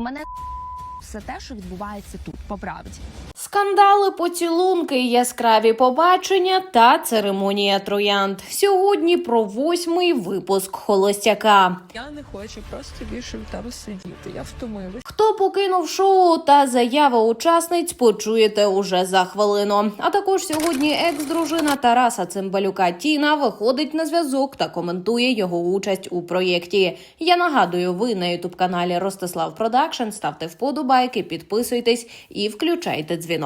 Мене все те, що відбувається тут, по правді. Скандали, поцілунки, яскраві побачення та церемонія троянд. Сьогодні про восьмий випуск холостяка. Я не хочу просто більше там сидіти. Я втомилась. Хто покинув шоу та заяви учасниць, почуєте уже за хвилину. А також сьогодні екс-дружина Тараса Цимбалюка Тіна виходить на зв'язок та коментує його участь у проєкті. Я нагадую, ви на ютуб каналі Ростислав Продакшн. Ставте вподобайки, підписуйтесь і включайте дзвінок.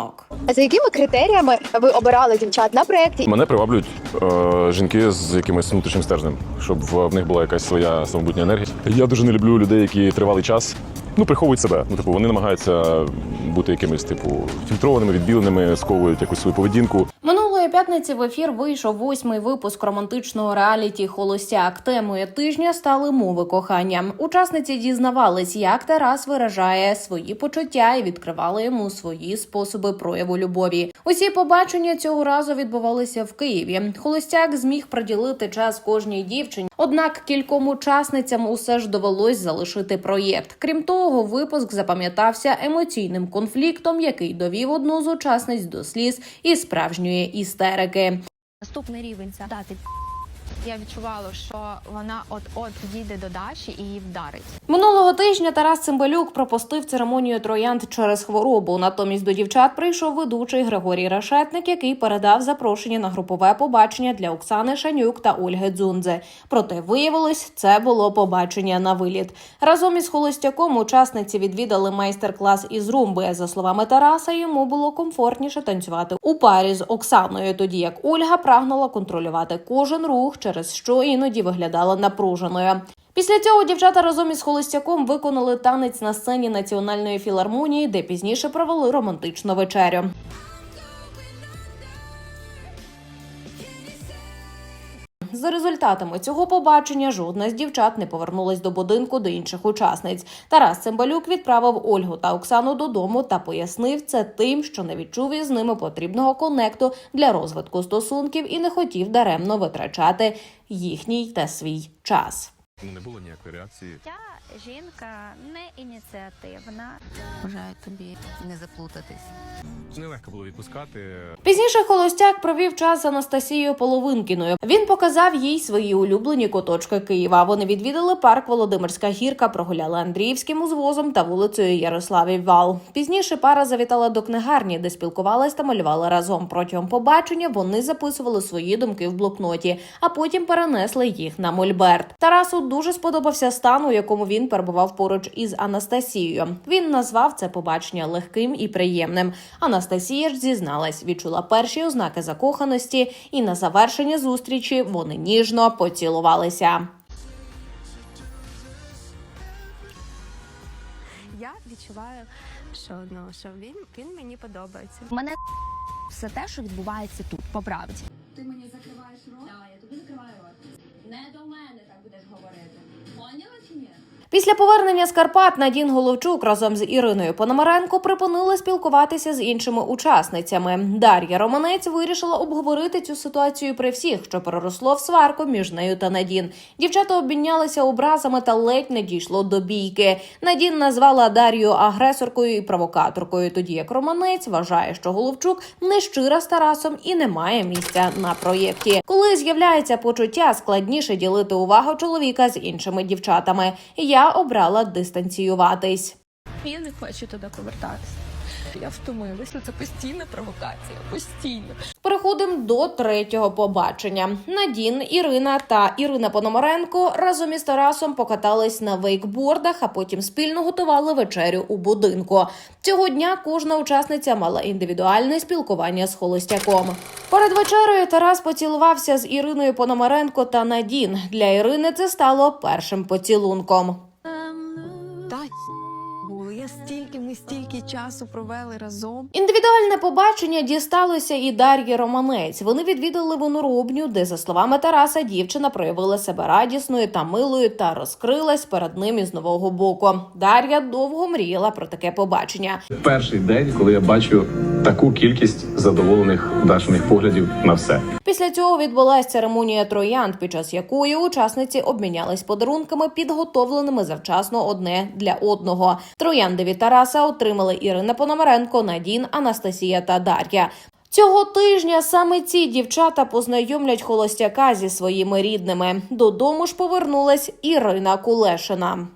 А за якими критеріями ви обирали дівчат на проєкті? Мене приваблюють е, жінки з якимось внутрішнім стержнем, щоб в, в них була якась своя самобутня енергія. Я дуже не люблю людей, які тривалий час ну приховують себе. Ну, типу, вони намагаються бути якимись, типу, фільтрованими, відбіленими, сковують якусь свою поведінку. П'ятниці в ефір вийшов восьмий випуск романтичного реаліті Холостяк. Темою тижня стали мови кохання. Учасниці дізнавались, як Тарас виражає свої почуття і відкривали йому свої способи прояву любові. Усі побачення цього разу відбувалися в Києві. Холостяк зміг приділити час кожній дівчині. Однак кільком учасницям усе ж довелось залишити проєкт. Крім того, випуск запам'ятався емоційним конфліктом, який довів одну з учасниць до сліз і справжньої істерики. Наступний рівень це дати. Я відчувала, що вона от-от дійде до Даші і її вдарить. Минулого тижня Тарас Цимбалюк пропустив церемонію троянд через хворобу. Натомість до дівчат прийшов ведучий Григорій Решетник, який передав запрошення на групове побачення для Оксани Шанюк та Ольги Дзунзе. Проте виявилось, це було побачення на виліт. Разом із холостяком учасниці відвідали майстер-клас із румби. За словами Тараса, йому було комфортніше танцювати у парі з Оксаною, тоді як Ольга прагнула контролювати кожен рух, через що іноді виглядала напруженою. Після цього дівчата разом із холостяком виконали танець на сцені національної філармонії, де пізніше провели романтичну вечерю. За результатами цього побачення жодна з дівчат не повернулась до будинку до інших учасниць. Тарас Цимбалюк відправив Ольгу та Оксану додому та пояснив це тим, що не відчув із ними потрібного конекту для розвитку стосунків і не хотів даремно витрачати їхній та свій час. Не було ніякої реакції. Я жінка не ініціативна. Бажаю тобі не заплутатись. Нелегко було відпускати. Пізніше холостяк провів час з Анастасією Половинкіною. Він показав їй свої улюблені куточки Києва. Вони відвідали парк Володимирська гірка, прогуляли Андріївським узвозом та вулицею Ярославів Вал. Пізніше пара завітала до книгарні, де спілкувалась та малювали разом. Протягом побачення вони записували свої думки в блокноті, а потім перенесли їх на мольберт. Тарасу дуже сподобався стан, у якому він перебував поруч із Анастасією. Він назвав це побачення легким і приємним. Анастасія ж зізналась, відчула перші ознаки закоханості, і на завершення зустрічі вони ніжно поцілувалися. Я відчуваю, що ну що він, він мені подобається. Мене все те, що відбувається тут, по правді. Ти мені закриваєш рот? Так, я тобі закриваю рот. Не до мене так будеш говорити. Поняла чи ні? Після повернення з Карпат Надін Головчук разом з Іриною Пономаренко припинила спілкуватися з іншими учасницями. Дар'я Романець вирішила обговорити цю ситуацію при всіх, що переросло в сварку між нею та Надін. Дівчата обмінялися образами та ледь не дійшло до бійки. Надін назвала Дар'ю агресоркою і провокаторкою, тоді як Романець вважає, що Головчук не щира з Тарасом і не має місця на проєкті. Коли з'являється почуття, складніше ділити увагу чоловіка з іншими дівчатами. Я обрала дистанціюватись. Я не хочу туди повертатися. Я втомилася. Це постійна провокація. Постійно. Переходимо до третього побачення. Надін, Ірина та Ірина Пономаренко разом із Тарасом покатались на вейкбордах, а потім спільно готували вечерю у будинку. Цього дня кожна учасниця мала індивідуальне спілкування з холостяком. Перед вечерею Тарас поцілувався з Іриною Пономаренко та Надін. Для Ірини це стало першим поцілунком. Стільки, ми стільки часу провели разом. Індивідуальне побачення дісталося і Дар'ї Романець. Вони відвідали виноробню, де, за словами Тараса, дівчина проявила себе радісною та милою та розкрилась перед ним із нового боку. Дар'я довго мріяла про таке побачення. перший день, коли я бачу таку кількість задоволених дашених поглядів на все. Після цього відбулася церемонія троянд, під час якої учасниці обмінялись подарунками, підготовленими завчасно одне для одного. Троянди від Тараса отримали Ірина Пономаренко, Надін, Анастасія та Дар'я. Цього тижня саме ці дівчата познайомлять холостяка зі своїми рідними. Додому ж повернулась Ірина Кулешина.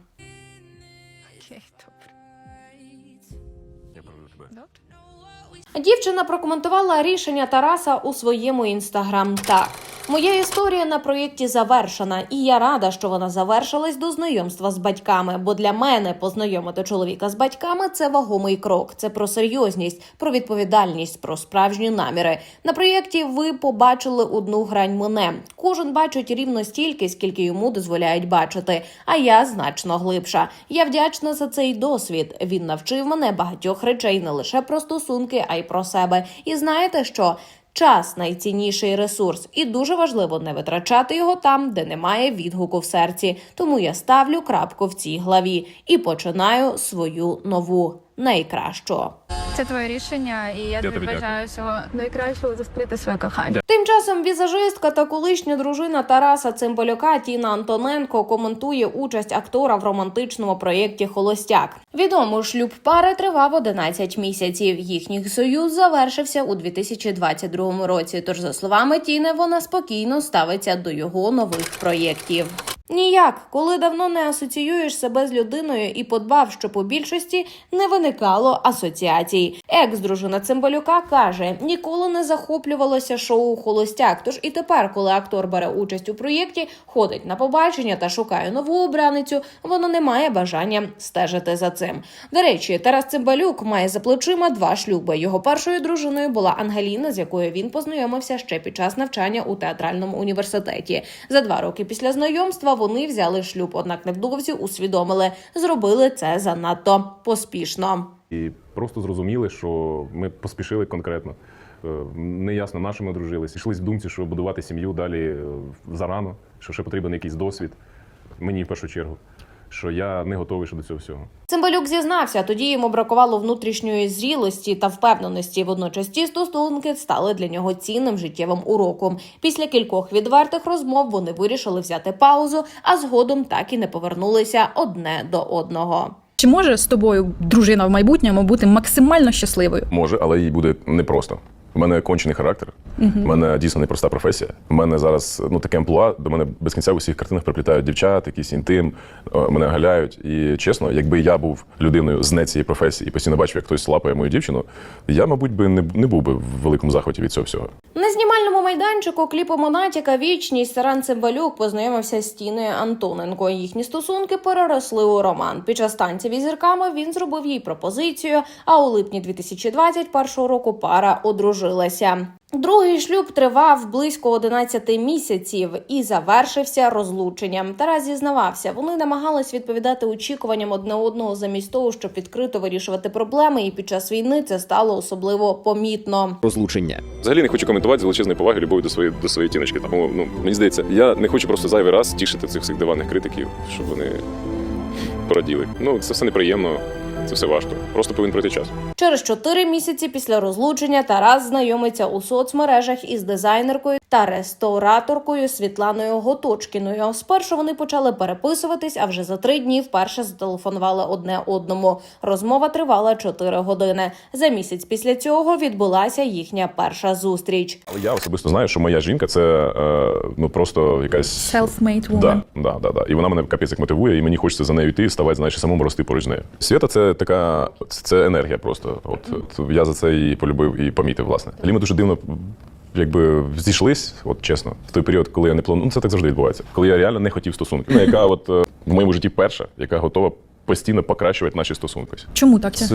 Дівчина прокоментувала рішення Тараса у своєму інстаграм. Так, моя історія на проєкті завершена, і я рада, що вона завершилась до знайомства з батьками. Бо для мене познайомити чоловіка з батьками це вагомий крок. Це про серйозність, про відповідальність, про справжні наміри. На проєкті ви побачили одну грань мене. Кожен бачить рівно стільки, скільки йому дозволяють бачити. А я значно глибша. Я вдячна за цей досвід. Він навчив мене багатьох речей не лише про стосунки, а й про себе. І знаєте що? Час найцінніший ресурс, і дуже важливо не витрачати його там, де немає відгуку в серці. Тому я ставлю крапку в цій главі і починаю свою нову найкращу. Це твоє рішення, і я тобі бажаю всього найкращого зустріти своє кохання. Тим часом візажистка та колишня дружина Тараса Цимбалюка Тіна Антоненко коментує участь актора в романтичному проєкті Холостяк. Відомо, шлюб пари тривав 11 місяців. Їхній союз завершився у 2022 році. Тож, за словами Тіни, вона спокійно ставиться до його нових проєктів. Ніяк, коли давно не асоціюєш себе з людиною і подбав, що по більшості не виникало асоціацій. Екс-дружина Цимбалюка каже, ніколи не захоплювалося шоу Холостяк. Тож і тепер, коли актор бере участь у проєкті, ходить на побачення та шукає нову обраницю, вона не має бажання стежити за цим. До речі, Тарас Цимбалюк має за плечима два шлюби. Його першою дружиною була Ангеліна, з якою він познайомився ще під час навчання у театральному університеті. За два роки після знайомства вони взяли шлюб, однак невдовзі усвідомили, зробили це занадто поспішно. І просто зрозуміли, що ми поспішили конкретно. Е, Неясно, на що ми дружились. Ішлись в думці, що будувати сім'ю далі е, зарано, що ще потрібен якийсь досвід. Мені в першу чергу, що я не готовий ще до цього всього. Цимбалюк зізнався, тоді йому бракувало внутрішньої зрілості та впевненості. Водночас ці стосунки стали для нього цінним життєвим уроком. Після кількох відвертих розмов вони вирішили взяти паузу, а згодом так і не повернулися одне до одного. Чи може з тобою дружина в майбутньому бути максимально щасливою? Може, але їй буде непросто. У мене кончений характер, у мене дійсно непроста професія. У мене зараз ну таке амплуа, до мене без кінця в усіх картинах приплітають дівчат, якийсь інтим, мене галяють. І чесно, якби я був людиною з не цієї професії і постійно бачив, як хтось лапає мою дівчину, я, мабуть, би не, не був би в великому захваті від цього всього. Не знімальному майданчику кліпу Монатіка Вічність Саран Цимбалюк познайомився з Тіною Антоненко. Їхні стосунки переросли у роман. Під час танців із зірками він зробив їй пропозицію. А у липні 2021 року пара одружилася. Другий шлюб тривав близько 11 місяців і завершився розлученням. Тарас зізнавався, вони намагались відповідати очікуванням одне одного замість того, щоб відкрито вирішувати проблеми. І під час війни це стало особливо помітно. розлучення. Взагалі не хочу коментувати з величезної поваги любові до своєї до своєї тіночки. Тому ну мені здається, я не хочу просто зайвий раз тішити цих всіх диванних критиків, щоб вони пораділи. Ну це все неприємно, це все важко. Просто повинен пройти час. Через чотири місяці після розлучення Тарас знайомиться у соцмережах із дизайнеркою та реставраторкою Світланою Готочкіною. Спершу вони почали переписуватись, а вже за три дні вперше зателефонували одне одному. Розмова тривала чотири години. За місяць після цього відбулася їхня перша зустріч. Я особисто знаю, що моя жінка це е, ну просто якась Self-made woman. Да, да, да, да. І вона мене капець як мотивує, і мені хочеться за нею йти, ставати, знаєш, самому рости поруч з нею. Свята це така, це, це енергія просто. От, от я за це її полюбив і помітив, власне. Лі ми дуже дивно. Якби зійшлись, от чесно, в той період, коли я не планую, ну це так завжди відбувається. Коли я реально не хотів стосунки, ну, яка от е, в моєму житті перша, яка готова постійно покращувати наші стосунки. Чому так? Це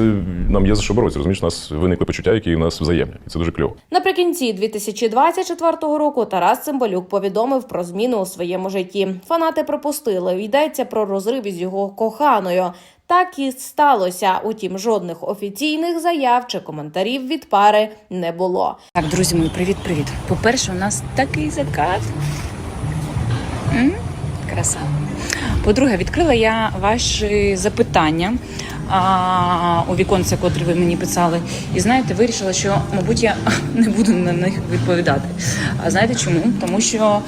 нам є за що боротися. Розумієш, у нас виникли почуття, які у нас взаємні, і це дуже кльово. Наприкінці 2024 року Тарас Цимбалюк повідомив про зміни у своєму житті. Фанати пропустили. Йдеться про розрив із його коханою. Так і сталося. Утім, жодних офіційних заяв чи коментарів від пари не було. Так, друзі мої, привіт-привіт. По-перше, у нас такий закат. М? Краса. По-друге, відкрила я ваші запитання а, у віконце, котрі ви мені писали. І знаєте, вирішила, що, мабуть, я не буду на них відповідати. А знаєте чому? Тому що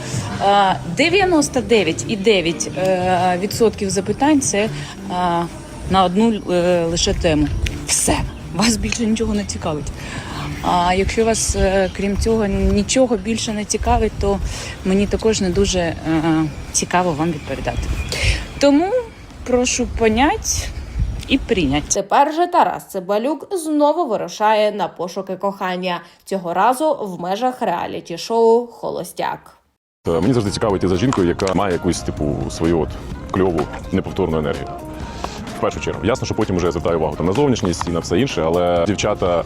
а, 99,9% відсотків запитань це на одну е, лише тему. Все, вас більше нічого не цікавить. А якщо вас, е, крім цього, нічого більше не цікавить, то мені також не дуже е, цікаво вам відповідати. Тому прошу понять і прийнять. Тепер же Тарас Цибалюк знову вирушає на пошуки кохання цього разу в межах реаліті-шоу Холостяк. Е, Мені завжди цікаво йти за жінкою, яка має якусь типу свою от кльову неповторну енергію. В першу чергу. Ясно, що потім вже я звертаю увагу там на зовнішність і на все інше, але дівчата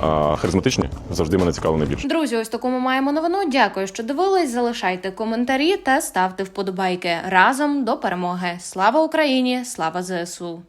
а, харизматичні завжди мене цікавили найбільше. Друзі, ось таку ми маємо новину. Дякую, що дивились. Залишайте коментарі та ставте вподобайки разом до перемоги. Слава Україні! Слава ЗСУ!